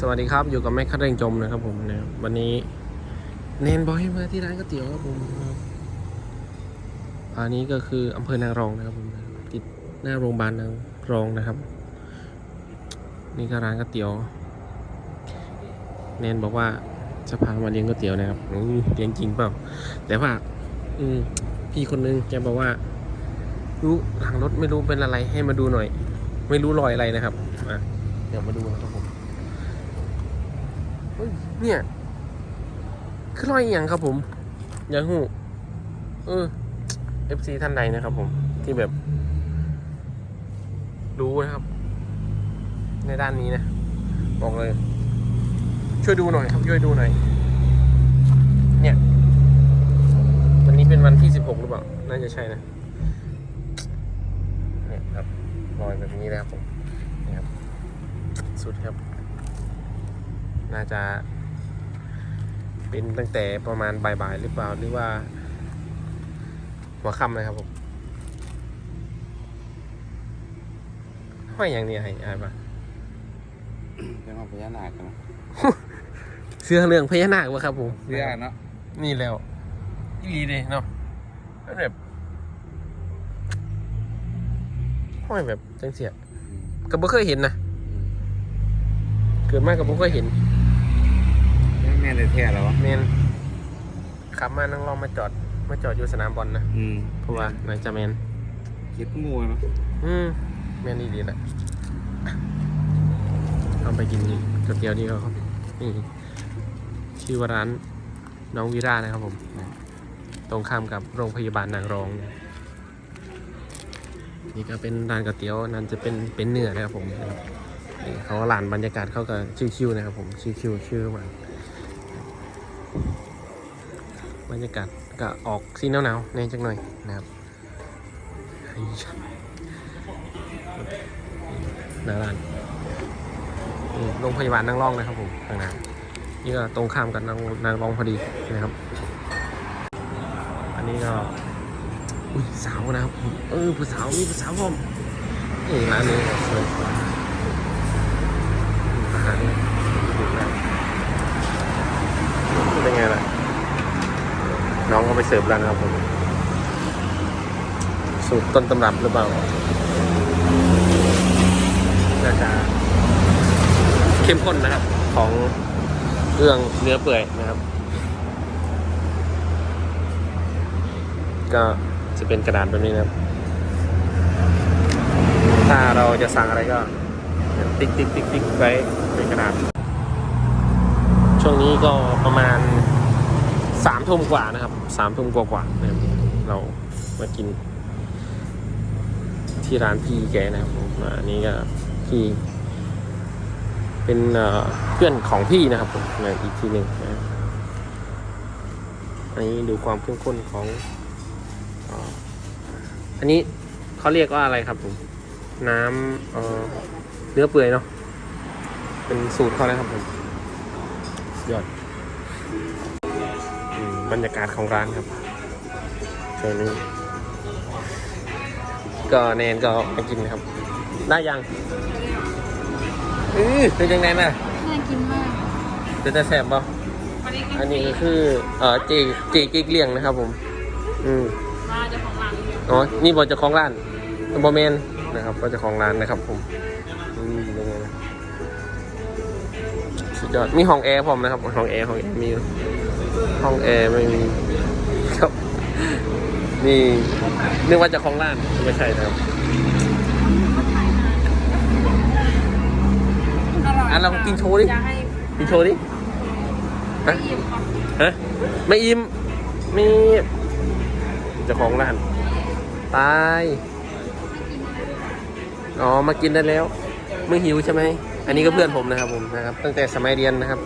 สวัสดีครับอยู่กับแม่คัดเร่งจมนะครับผมนะวันนี้เนนบอยมาที่ร้านก๋วยเตี๋ยวครับผมอันนี้ก็คืออำเภอนางรองนะครับผมติดหน้าโรงพยาบาลนางรองนะครับ นี่ก็ร้านก๋วยเตี๋ยวเนนบอกว่าจะพามาเลี้ยงก๋วยเตี๋ยวนะครับอืมเลี้ยงจริงเปล่า แต่ว่า อืมพี่คนนึงแกบอกว่ารู้หลังรถไม่รู้เป็นอะไรให้มาดูหน่อย ไม่รู้รอยอะไรนะครับอะเดี๋ยวมาดูนะครับผม เนี่ย คือรอยอย่างครับผมอยังหูเออ FC ท่านใดนะครับผม ที่แบบ รู้นะครับ ในด้านนี้นะ บอกเลย ช่วยดูหน่อยครับ ช่วยดูหน่อย เนี่ย วันนี้เป็นวันที่16หรือเปล่า น่าจะใช่นะ เนี่ยครับรอยแบบนี้นะครับผมนี่ครับ สุดครับ น่าจะ เป็นตั้งแต่ประมาณบ่ายๆหรือเปล่าหรือว่า หัวค่ำนะครับผมห้อยอย่างนี้ไอ้ไอ้ปะเรื่องของพญานาคกันนะเสื้อเรื่องพญานาควะครับผมเสื้อเนาะนี่แล้วอีหลีเลยเนาะมันแบบห้อยแบบจังเสียก็บ่เคยเห็นนะเกิดมาก็บ่เคยเห็นแม่เลยแท้แล้ววะเมนขับมานั่งลองมาจอด มาจอดอยู่สนามบอลนะอืมเพราะว่าน่าจะแมนคิดงูเนาะอืมแมนดีๆแหละเอาไปกินก๋วยเตี๋ยวดีเขาครับนี่ชื่อว่าร้านน้องวีรานะครับผม ตรงข้ามกับโรงพยาบาลนางรอง นี่ก็เป็นร้านก๋วยเตี๋ยวนั่นจะเป็นเป็นเนื้อนะครับผมนะครับนี่เขาหลานบรรยากาศเขาก็ชิวๆนะครับผมชิวๆชื่อมาก บรรยากาศก็ออกสีหนาวๆแน่จังหน่อยนะครับหน้าร้านโรงพยาบาลนางรองนะครับผมทางนั้นนี่ก็ตรงข้ามกับนางนางรองพอดีนะครับ อันนี้ก็อุ้ยสาวนะครับผมเออผู้สาวมีผู้สาวผมนี่ร้านนี้ก็สวยอาหารเป็นไงล่ะ น้องก็ไปเสิร์ฟร้านะครับผมสูตรต้นตำรับหรือเปล่าน่าจะเข้มข้นนะครับ ของเรื่องเนื้อเปื่อยนะครับ ก็จะเป็นกระดาษแบบนี้นะครับ ถ้าเราจะสั่งอะไรก็ ติ๊กติ๊กติ๊กติ๊กไว้เป็นกระดาษ ช่วงนี้ก็ประมาณ สามทุ่มกว่านะครับสามทุ่มกว่าๆนะครับเรามากิน ที่ร้านพี่แกนะครับมาอันนี้ก็พี่เป็นเพื่อนของพี่นะครับผมอีกทีหนึ่งนะอันนี้ดูความเข้มข้นของอันนี้เขาเรียกว่าอะไรครับผม น้ำเเนื้อเปื่อยเนาะเป็นสูตรเขานะครับผมยอด บรรยากาศของร้านครับช่วงนี้ ก็แนนก็มากินนะครับ ได้ยังอือเป็นยังไงน่ะน่ากินมากเป็นแต่แสบป่ะอันนี้ก็คือเอ่อเจเจกิ๊กเลี่ยงนะครับ ผม อืมมาเจ้าของร้านอ๋อนี่บอเจะของร้านบอเมนนะครับก็เจะของร้านนะครับ ผมอืมยังไงนะสุดยอดมีห้องแอร์ผมนะครับห้องแอร์ห้องแอร์มี ห้องแอร์ไม่มีครับนี่นึกว่าเจะของร้านไม่ใช่นะครับอร่อยอะเรากินโชว์ดิจะให้กินโชว์ดิฮะอิ่มก่อนฮะไม่อิ่มมีเจ้าของร้าน ตาย อ๋อ มากินได้แล้วมึงหิวใช่ไหม อันนี้ก็เพื่อนผมนะครับผมนะครับ ตั้งแต่สมัยเรียนนะครับ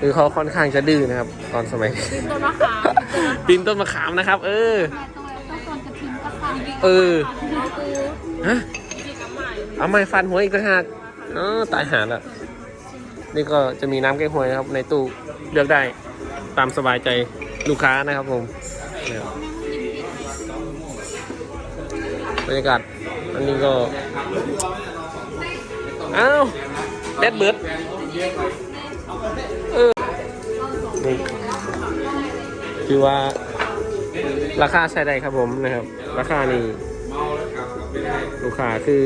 คือเขาค่อนข้างจะดื้อนะครับ ตอนสมัยกินต้นมะขามปีนต้นมะขามนะครับ เออต้องส่วนกระถิ่นกระสังเออปูฮะกินกับใหม่เอาไม้ฟันหัวอีกต่างหากอ๋อตายหาละนี่ก็จะมีน้ำแก้หวยนะครับ ในตู้เลือกได้ตามสบายใจลูกค้านะครับผมนะครับบรรยากาศอันนี้ก็อ้าวแบดเบิร์ด คือว่าราคาใช้ได้ครับผมนะครับ ราคานี่ลูกค้าคือ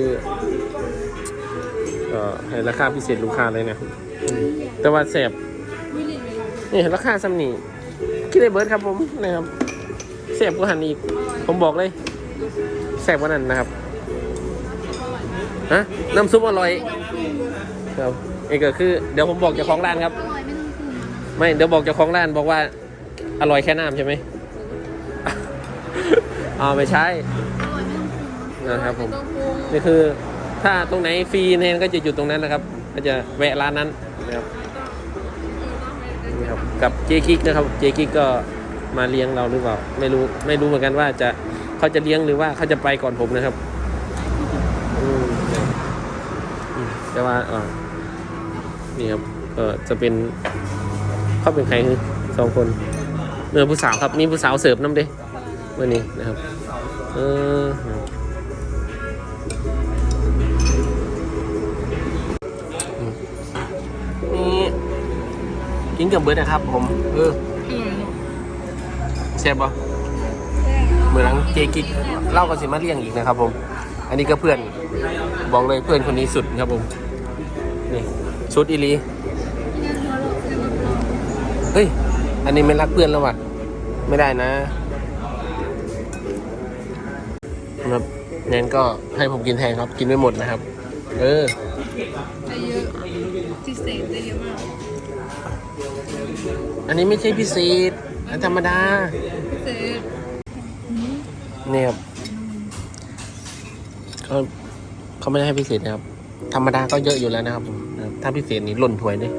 เอ่อให้ราคาพิเศษลูกค้าเลยนะแต่ว่าแสบนี่ราคาซ้ำนี่คิดได้เบิร์ดครับผมนะครับแสบกว่าหันอีก ผมบอกเลยแสบกว่านั้นนะครับฮะน้ำซุปอร่อยครับนี่ก็คือเดี๋ยวผมบอกเจ้าของร้านครับ ไม่ต้องปรุงไม่เดี๋ยวบอกเจ้าของร้านบอกว่า อร่อยแค่น้ำใช่ไหมอ๋อไม่ใช่นะครับผมนี่คือถ้าตรงไหนฟรีเนี่ยก็จะอยู่ตรงนั้นนะครับ ก็จะแวะร้านนั้นนะครับนี่ครับกับเจคิกนะครับเจคิกก็มาเลี้ยงเราหรือเปล่า ไม่รู้ไม่รู้เหมือนกันว่าจะเขาจะเลี้ยงหรือว่าเขาจะไปก่อนผมนะครับแต่ว่าอ่านี่ครับเออจะเป็นเขาเป็นใครคือสองคน เนื้อผู้สาวครับมีผู้สาวเสิร์ฟน้ำเด้วันนี้นะครับเออนี่กินกับเบิร์ดนะครับ ผม เออแซ่บปะเหมือนหลังเจกิกเล่ากันสิมาเลี้ยงอีกนะครับ ผม อันนี้ก็เพื่อน บอกเลยเพื่อนคนนี้สุดครับผม นี่สุดอีลีเฮ้ย อันนี้ไม่รักเพื่อนแล้วว่ะไม่ได้นะครับแนนก็ให้ผมกินแทนครับ กินไม่หมดนะครับ เออได้เยอะพิเศษได้เยอะมาก อันนี้ไม่ใช่พิเศษ อันธรรมดา พิเศษเนี่ยครับเขาเขาไม่ได้ให้พิเศษนะครับ ธรรมดาก็เยอะอยู่แล้วนะครับผมนะครับถ้าพิเศษนี่หล่นถ้วยเลย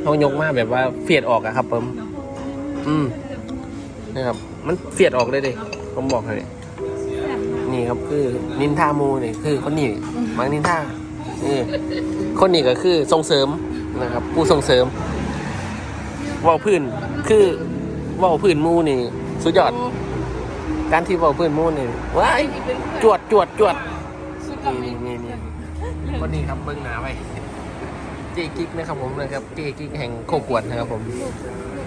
เขายกมาแบบว่าเฟียดออกอะครับผม อืมนะครับ มันเฟียดออกเลยดิผมบอกให้นี่ครับคือนินทามูนี่คือคนนี้มังนินทานี่คนนี้ก็คือส่งเสริมนะครับ ผู้ส่งเสริมเว่าพื้นคือเว่าพื้นหมูนี่ สุดยอด การที่เว่าพื้นหมูนี่ว้ายจวดจวดจวดสุดกับนี่นี่นี่นี่คนนี้ครับเบิ้งหนาไป เจกิกนะครับผมนะครับเจกิกแห่งโคกวดนะครับผม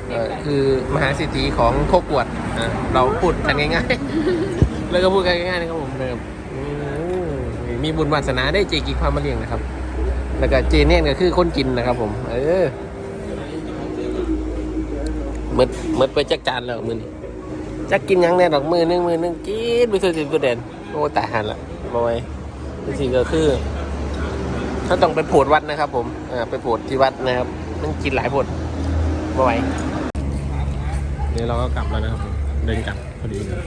เอ่อคือมหาเศรษฐีของโคกวดอะเราพูดกันง่ายๆ แล้วก็พูดกันง่ายๆนะครับผมนะครับอืมมีบุญวาสนาได้เจกิกพามาเลี้ยงนะครับ แล้วก็เจเน่นก็คือคนกินนะครับ ผม เออเมดเมดไปจักจานแล้วมือนี้จักกินหยังแน่ดอกมือนึงมือนึงกินไปสุดๆตัวเด่นโอ้ตายหันละบอยจริงๆก็คือ ถ้าต้องไปโผดวัดนะครับ ผมอ่าไปโผดที่วัดนะครับ มันกินหลายโผดบอยเดี๋ยวเราก็กลับแล้วนะครับผมเดินกลับพอดีเลย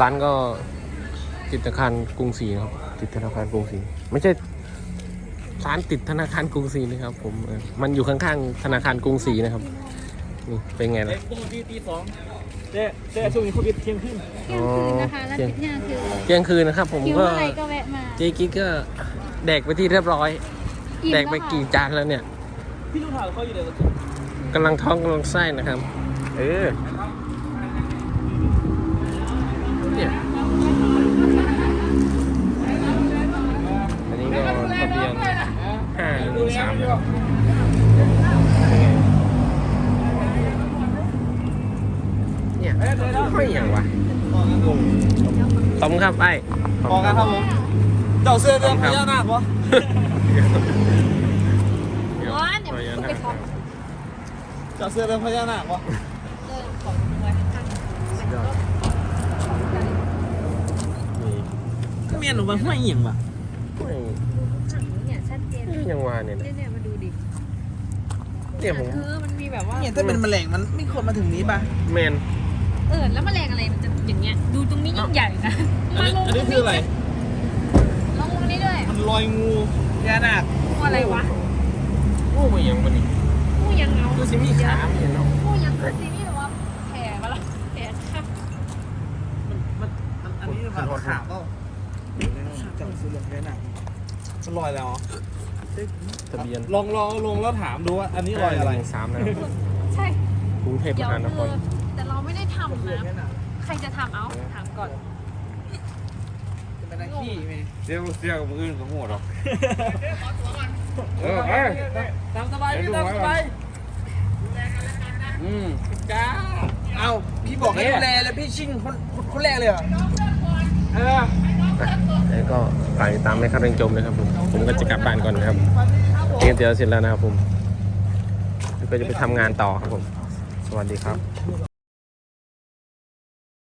ร้านก็ติดธนาคารกรุงศรีนะครับ ติดธนาคารกรุงศรีไม่ใช่ร้านติดธนาคารกรุงศรีนะครับ ผมเออมันอยู่ข้างๆธนาคารกรุงศรีนะครับนี่เป็นไงล่ะ เด็กปกติตีสองเจ๊เจ๊ช่วงนี้โควิดเที่ยงขึ้นเที่ยงคืนนะคะแล้วเที่ยงเที่ยงคืนเที่ยงคืนนะครับ ผมหิวก็เมื่อไหรก็แวะมาเจ๊กิ๊กก็แดกไปที่เรียบร้อย อิ่มแดกไปล้วค่ะกี่จานแล้วเนี่ยพี่ลูกถามเขาอยู่เลยกำลังท้องกำลังไส้นะครับ เออเนี่ยอันนี้ก็ทะเบียนห้าหนึ่งสาม ไม่อย่างวะขอบคุณครับไอ้บอกกันครับผมเจ้าเสื้อเรื่องพญานาควะร้อนเนี่ยมันไปท็อปเจ้าเสื้อเรื่องพญานาควะเดินของไว้ข้างเมียหนูมันห้วยเหี่ยงว่ะไม่เนี่ยชัดเจนยังวาเนี่ยนะเนี่ยเนี่ยมาดูดิเนี่ยผมคือมันมีแบบว่าเนี่ยถ้าเป็นแมลงมันไม่ควรมาถึงนี้ป่ะแมน เออแล้วแมลงอะไรมันจะอย่างเงี้ยดูตรงนี้ยิ่งใหญ่นะอันนี้อันนี้คืออะไรลองตรงนี้ด้วยมันลอยงูพญานาคงูอะไรวะโอ้ยยังวันนี้งูยังเงาดูสิมีขาไม่เห็นเนาะงูยังคือซีนี่แบบว่าแผ่มาละแผ่ค่ะมันมันมันอันนี้มันขาเปล่าเจ้าเสื้อเรื่องพญานาคมันลอยแล้วทะเบียนลองลองลงแล้วถามดูว่าอันนี้ลอยอะไรหนึ่งสามนะครับใช่กรุงเทพมเดี๋ยวหานคคืรำนะใครจะทำเอาถามก่อนเป็นเป็นอาขี้ไหมเสียเสียกับมืออื่นก็โง่หรอกเออไปตามสบายพี่ตามสบายอืมจ้าเอาพี่บอกให้ดูแลแล้วพี่ชิ่งคนคนแรกเลยเหรอเออแล้วก็ไปตามในคันเร่งจมนะครับผมผมก็จะกลับบ้านก่อนนะครับเตรียมเตี๋ยวเสร็จแล้วนะครับผมแล้วก็จะไปทำงานต่อครับผม สวัสดีครับ